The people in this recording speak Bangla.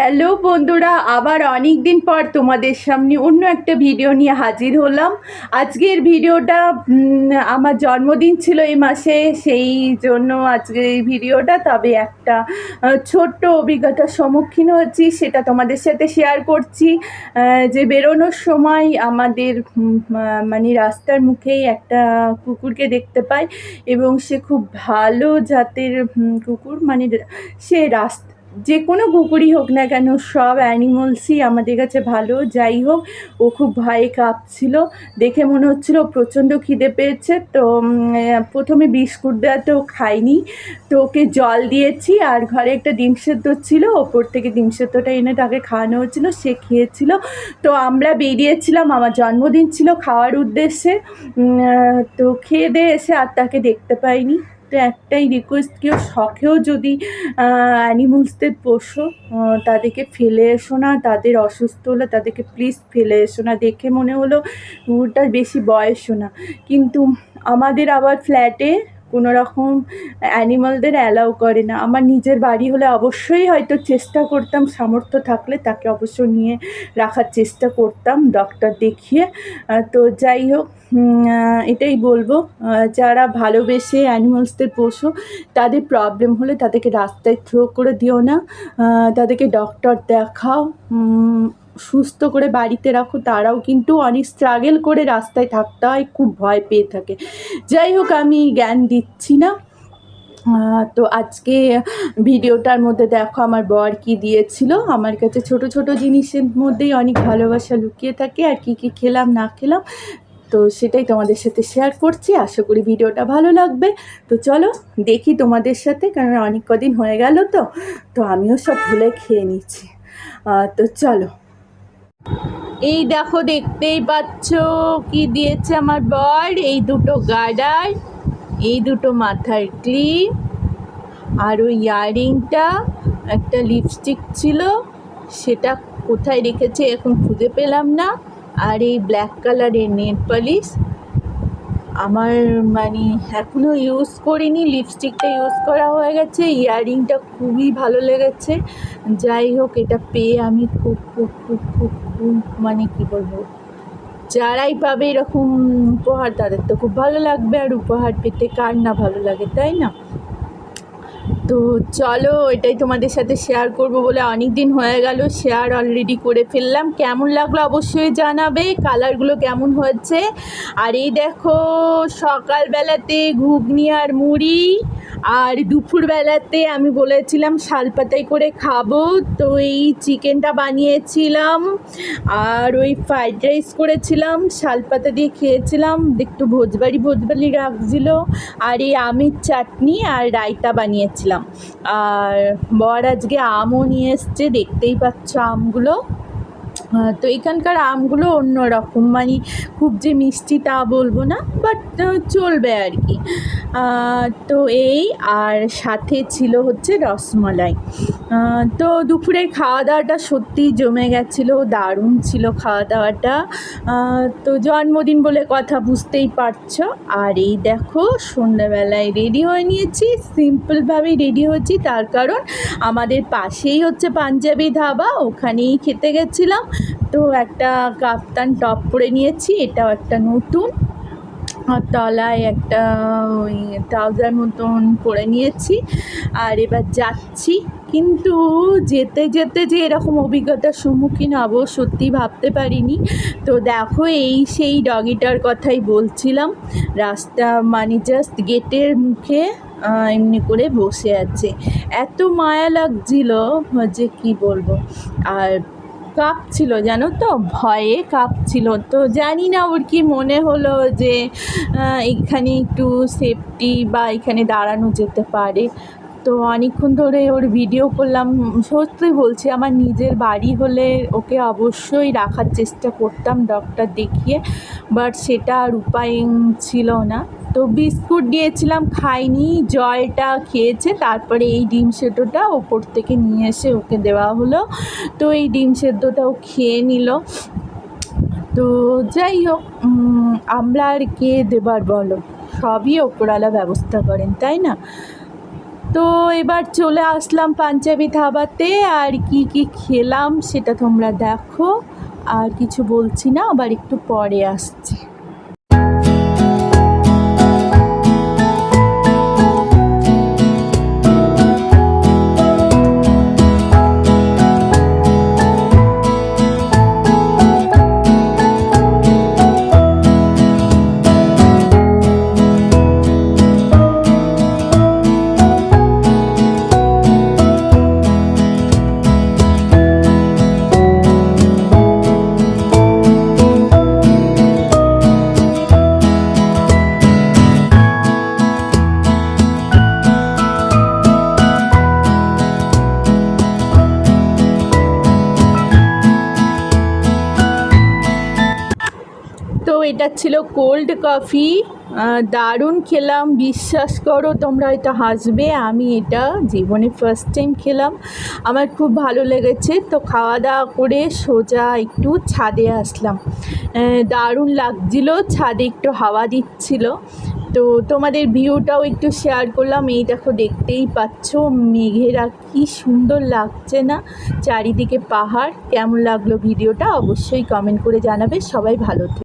হ্যালো বন্ধুরা, আবার অনেক দিন পর তোমাদের সামনে অন্য একটা ভিডিও নিয়ে হাজির হলাম। আজকের ভিডিওটা আমার জন্মদিন ছিল এই মাসে, সেই জন্য আজকে এই ভিডিওটা তবে একটা ছোট্ট অভিজ্ঞতার সম্মুখীন হচ্ছি, সেটা তোমাদের সাথে শেয়ার করছি। যে বেরোনোর সময় আমাদের মানে রাস্তার মুখেই একটা কুকুরকে দেখতে পাই এবং সে খুব ভালো জাতের কুকুর। মানে সে রাস্তা যে কোনো কুকুরই হোক না কেন, সব অ্যানিমালসই আমাদের কাছে ভালো। যাই হোক, ও খুব ভয়ে কাঁপছিল। দেখে মনে হচ্ছিল প্রচণ্ড খিদে পেয়েছে। তো প্রথমে বিস্কুট দেওয়া তো খাইনি তো ওকে জল দিয়েছি আর ঘরে একটা ডিম সেদ্ধ ছিল। ওপর থেকে ডিম সেদ্ধটা এনে তাকে খাওয়ানো হচ্ছিল। সে খেয়েছিল। তো আমরা বেরিয়েছিলাম। আমার জন্মদিন ছিল খাওয়ার উদ্দেশ্যে। তো খেয়ে দিয়ে এসে আর তাকে দেখতে পাইনি। তো একটাই রিকোয়েস্ট কেউ শখেও যদি অ্যানিমালসদের পোষো তাদেরকে ফেলে এসো না, তাদের অসুস্থ হলে তাদেরকে প্লিজ ফেলে এসো না। দেখে মনে হলো, কুকুরটার বেশি বয়সও না। কিন্তু আমাদের আবার ফ্ল্যাটে কোনো রকম অ্যানিমালদের অ্যালাউ করে না। আমার নিজের বাড়ি হলে অবশ্যই হয়তো চেষ্টা করতাম, সামর্থ্য থাকলে তাকে অবশ্য নিয়ে রাখার চেষ্টা করতাম ডক্টর দেখিয়ে। তো যাই হোক এটাই বলব যারা ভালোবেসে অ্যানিমালসদের পোষো, তাদের প্রবলেম হলে তাদেরকে রাস্তায় থ্রো করে দিও না। তাদেরকে ডক্টর দেখাও। সুস্থ করে বাড়িতে রাখো, তারাও কিন্তু অনেক স্ট্রাগেল করে রাস্তায় থাকতে হয়, খুব ভয় পেয়ে থাকে। যাই হোক, আমি জ্ঞান দিচ্ছি না। তো আজকে ভিডিওটার মধ্যে দেখো আমার বর কি দিয়েছিল। আমার কাছে ছোট ছোট জিনিসের মধ্যেই অনেক ভালোবাসা লুকিয়ে থাকে, আর কি কি খেলাম, না খেলাম। তো সেটাই তোমাদের সাথে শেয়ার করছি। আশা করি ভিডিওটা ভালো লাগবে। তো চলো, দেখি তোমাদের সাথে, কারণ অনেক কদিন হয়ে গেল তো। তো আমিও সব ভুলে খেয়ে নিচ্ছি। তো চলো। এই দেখো দেখতেই পাচ্ছ কি দিয়েছে আমার বর। এই দুটো গার্ডার এই দুটো মাথার ক্লিপ আর ওই ইয়াররিংটা, একটা লিপস্টিক ছিল, সেটা কোথায় রেখেছে এখন খুঁজে পেলাম না। আর এই ব্ল্যাক কালারের নেট পলিশ আমার মানে এখনও ইউজ করিনি লিপস্টিকটা ইউজ করা হয়ে গেছে ইয়াররিংটা খুবই ভালো লেগেছে। যাই হোক, এটা পেয়ে আমি খুব খুব খুব খুব খুব মানে কী বলব, যারাই পাবে এরকম উপহার, তাদের তো খুব ভালো লাগবে, আর উপহার পেতে কার না ভালো লাগে, তাই না? তো চলো, এটাই তোমাদের সাথে শেয়ার করব বলে অনেক দিন হয়ে গেল শেয়ার অলরেডি করে ফেললাম। কেমন লাগল অবশ্যই জানাবে কালারগুলো কেমন হয়েছে। আর এই দেখো, সকালবেলাতে ঘুগনি আর মুড়ি, আর দুপুরবেলাতে আমি বলেছিলাম শালপাতাই করে খাব, তো এই চিকেনটা বানিয়েছিলাম, আর ওই ফ্রাইড রাইস করেছিলাম, শালপাতা দিয়ে খেয়েছিলাম, একটু ভোজবাড়ি ভোজবাড়ি রাখছিল, আর এই আমের চাটনি আর রায়তা বানিয়েছিলাম। আর বর আজকে আমও নিয়ে এসছে, দেখতেই পাচ্ছ আমগুলো। তো এখানকার আমগুলো অন্য রকম মানে খুব যে মিষ্টি তা বলব না বাট চলবে আর কি। তো এই আর সাথে ছিল হচ্ছে রসমলাই। তো দুপুরের খাওয়া দাওয়াটা সত্যিই জমে গেছিল, দারুণ ছিল খাওয়া দাওয়াটা তো জন্মদিন বলে কথা বুঝতেই পারছ। আর এই দেখো, সন্ধ্যাবেলায় রেডি হয়ে নিয়েছি সিম্পলভাবেই রেডি হয়েছি, তার কারণ আমাদের পাশেই হচ্ছে পাঞ্জাবি ধাবা, ওখানেই খেতে গেছিলাম। তো একটা কাপ্তান টপ পরে নিয়েছি, এটাও একটা নতুন। তলায় একটা ওই ট্রাউজার মতন পরে নিয়েছি আর এবার যাচ্ছি। কিন্তু যেতে যেতে যে এরকম অভিজ্ঞতার সম্মুখীন হব সত্যি ভাবতে পারিনি। তো দেখো এই সেই ডগিটার কথাই বলছিলাম। রাস্তা মানে জাস্ট গেটের মুখে এমনি করে বসে আছে। এত মায়া লাগছিল যে কি বলব? আর কাঁপছিল, জানো তো? ভয়ে কাঁপছিল। তো জানি না ওর কি মনে হলো যে এখানে একটু সেফটি বা এখানে দাঁড়ানো যেতে পারে। তো অনেকক্ষণ ধরে ওর ভিডিও করলাম। সত্যি বলছি, আমার নিজের বাড়ি হলে ওকে অবশ্যই রাখার চেষ্টা করতাম ডক্টর দেখিয়ে বাট সেটা আর উপায় ছিল না। তো বিস্কুট দিয়েছিলাম, খাইনি, জলটা খেয়েছে, তারপরে এই ডিম সেদ্ধটা ওপর থেকে নিয়ে এসে ওকে দেওয়া হলো। তো এই ডিম সেদ্ধটাও খেয়ে নিল। তো যাই হোক আমরা আর কে দেবার বলো? সবই ওপরওয়ালা ব্যবস্থা করেন, তাই না? তো এবার চলে আসলাম পাঞ্জাবি ধাবাতে। আর কি কি খেলাম সেটা তোমরা দেখো। আর কিছু বলছি না, আবার একটু পরে আসছি। এটা ছিল কোল্ড কফি দারুণ খেলাম, বিশ্বাস করো তোমরা হয়তো হাসবে, আমি এটা জীবনে ফার্স্ট টাইম খেলাম। আমার খুব ভালো লেগেছে, তো খাওয়া দাওয়া করে সোজা একটু ছাদে আসলাম। দারুণ লাগছিল, ছাদে একটু হাওয়া দিচ্ছিল। তো তোমাদের ভিউটাও একটু শেয়ার করলাম, এই দেখো দেখতেই পাচ্ছ, মেঘেরা কি সুন্দর লাগছে না, চারিদিকে পাহাড়, কেমন লাগল ভিডিওটা অবশ্যই কমেন্ট করে জানাবে, সবাই ভালো থেকো।